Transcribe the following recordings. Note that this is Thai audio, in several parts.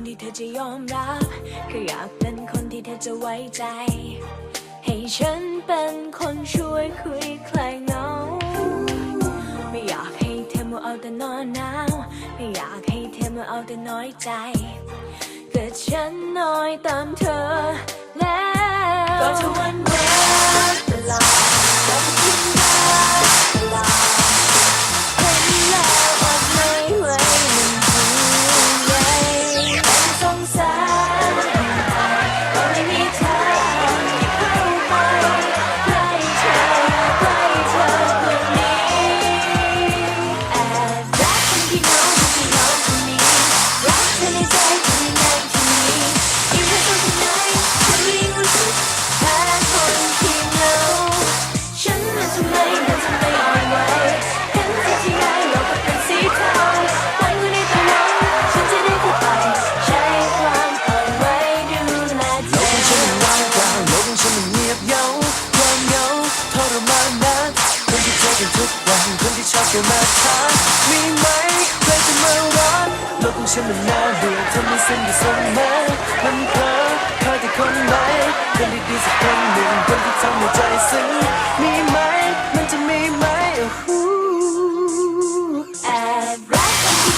นที่เธอจะยอมรับ แค่อยากเป็นคนที่เธอจะไว้ใจ ให้ฉันเป็นคนช่วยคุยคลายเหงา ไม่อยากให้เธอมาเอาแต่นอนหนาว ไม่อยากให้เธอมาเอาแต่น้อยใจเกิดฉันน้อยตามเธอ จะมาช้ามีไหมใครจะมารักโลกของฉันมันน่าเบื่อทำให้สิ้นที่สมัยมันเพ้อนคอยแต่คนไหนคนดีๆสักคนหนึ่งคนที่ทำให้ใจซึ้งมีไหมมันจะมีไหมโอ้โหแอบรักกันที่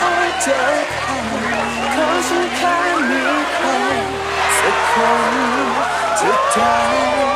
heart your hand Cause you carry me home So me to die